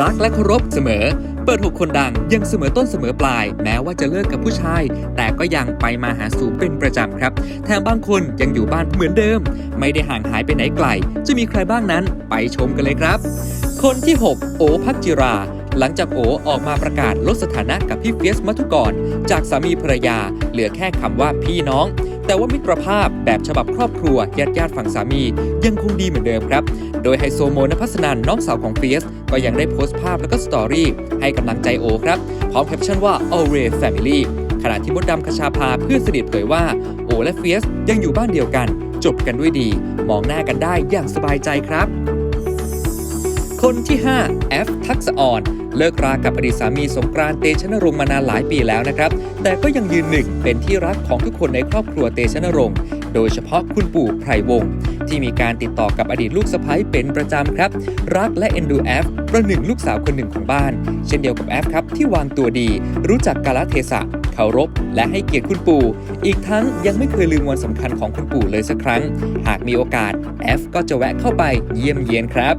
รักและเคารพเสมอ เปิดหกคนดังยังเสมอต้นเสมอปลาย แม้ว่าจะเลิกกับผู้ชาย แต่ก็ยังไปมาหาสู่เป็นประจำครับ แถมบางคนยังอยู่บ้านเหมือนเดิม ไม่ได้ห่างหายไปไหนไกล จะมีใครบ้างนั้นไปชมกันเลยครับ คนที่ 6 โอพักจิราหลังจากโอออกมาประกาศลดสถานะกับพี่เฟียสมัทุกร จากสามีภรรยา เหลือแค่คำว่าพี่น้อง แต่ว่ามิตรภาพแบบฉบับครอบครัวญาติญาติฝั่งสามียังคงดีเหมือนเดิมครับ โดยไฮโซโมนภัสนันน้องสาวของเฟียสก็ยังได้โพสต์ภาพแล้วก็สตอรี่ให้กำลังใจโอครับ พร้อมแคปชั่นว่า a l w a y family ขณะที่มดดำคชาพาเพื่อนสนิทเผยว่า โอและเฟียสยังอยู่บ้านเดียวกัน จบกันด้วยดี มองหน้ากันได้อย่างสบายใจครับ คนที่5 F ทักษอ่อน เลิกรากับอดีตสามีสงกรานเตชะนรงค์มานานหลายปีแล้วนะครับ แต่ก็ยังยืนหนึ่งเป็นที่รักของทุกคนในครอบครัวเตชะนรงค์โดยเฉพาะคุณปู่ไพรวงศ์ ที่มีการติดต่อกับอดีตลูกสะใภ้เป็นประจำครับ รักและเอ็นดูแอฟประหนึ่งลูกสาวคนหนึ่งของบ้าน เช่นเดียวกับแอฟครับที่วางตัวดี รู้จักกาลเทศะเคารพและให้เกียรติคุณปู่ อีกทั้งยังไม่เคยลืมวันสำคัญของคุณปู่เลยสักครั้ง หากมีโอกาสแอฟก็จะแวะเข้าไปเยี่ยมเยียนครับ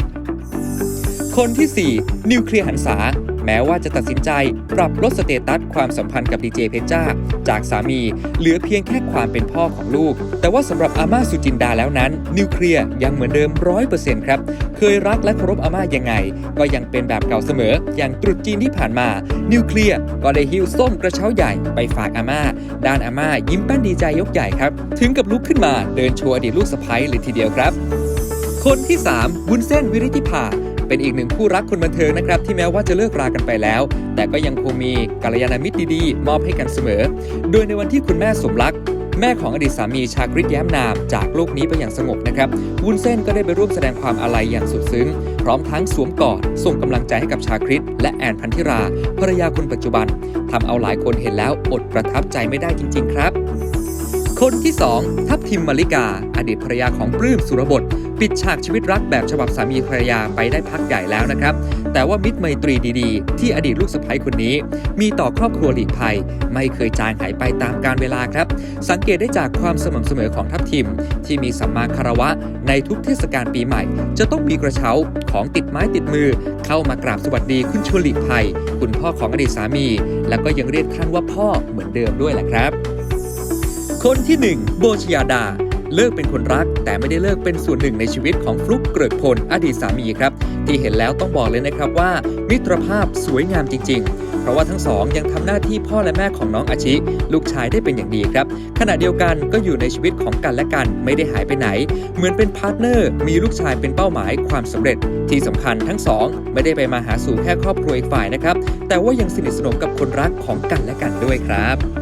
คนที่ 4 นิวเคลียร์หันษา แม้ว่าจะตัดสินใจปรับลดสเตตัสความสัมพันธ์กับดีเจเพชจ้า จากสามี เหลือเพียงแค่ความเป็นพ่อของลูก แต่ว่าสำหรับอาม่าสุจินดาแล้วนั้น นิวเคลียร์ยังเหมือนเดิมร้อยเปอร์เซ็นต์ครับ เคยรักและเคารพอาม่ายังไง ก็ยังเป็นแบบเก่าเสมอ อย่างตรุษจีนที่ผ่านมา นิวเคลียร์ก็ได้หิ้วส้มกระเช้าใหญ่ไปฝากอาม่า ด้านอาม่ายิ้มแป้นดีใจยกใหญ่ครับ ถึงกับลุกขึ้นมาเดินโชว์อดีตลูกสะใภ้เลยทีเดียวครับ คนที่3วุ้นเส้นวิริธิภา เป็นอีกหนึ่งคู่รักคนบันเทิงนะครับที่แม้ว่าจะเลิกรากันไปแล้ว แต่ก็ยังคงมีกัลยาณมิตรดีๆ มอบให้กันเสมอ โดยในวันที่คุณแม่สมรักแม่ของอดีตสามีชาคริตแย้มนาม จากโลกนี้ไปอย่างสงบนะครับ วุ้นเส้นก็ได้ไปร่วมแสดงความอาลัยอย่างสุดซึ้ง พร้อมทั้งสวมกอดส่งกำลังใจให้กับชาคริตและแอนพันธิราภรรยาคนปัจจุบันทำเอาหลายคนเห็นแล้วอดประทับใจไม่ได้จริง ๆ ครับ คนที่ 2 ทัพทิมมาริกา อดีตภรรยาของปลื้มสุรบท ปิดฉากชีวิตรักแบบฉบับสามีภรรยาไปได้พักใหญ่แล้วนะครับ แต่ว่ามิตรไมตรีดีๆ ที่อดีตลูกสะใภ้คนนี้ มีต่อครอบครัวหลีกภัย ไม่เคยจางหายไปตามกาลเวลาครับ สังเกตได้จากความสม่ำเสมอของทัพทิม ที่มีสัมมาคารวะในทุกเทศกาลปีใหม่ จะต้องมีกระเช้าของติดไม้ติดมือ เข้ามากราบสวัสดีคุณชวนหลีกภัย คุณพ่อของอดีตสามี แล้วก็ยังเรียกท่านว่าพ่อเหมือนเดิมด้วยแหละครับ คนที่ 1 โบชยาดา เลิกเป็นคนรัก แต่ไม่ได้เลิกเป็นส่วนหนึ่งในชีวิตของฟลุกเกริกพลอดีตสามีครับ ที่เห็นแล้วต้องบอกเลยนะครับว่า มิตรภาพสวยงามจริง ๆ เพราะว่าทั้งสองยังทำหน้าที่พ่อและแม่ของน้องอาชิ ลูกชายได้เป็นอย่างดีครับ ขณะเดียวกันก็อยู่ในชีวิตของกันและกันไม่ได้หายไปไหน เหมือนเป็นพาร์ทเนอร์ มีลูกชายเป็นเป้าหมายความสำเร็จ ที่สำคัญทั้งสองไม่ได้ไปมาหาสู่แค่ครอบครัวอีกฝ่ายนะครับแต่ว่ายังสนิทสนมกับคนรักของกันและกันด้วยครับ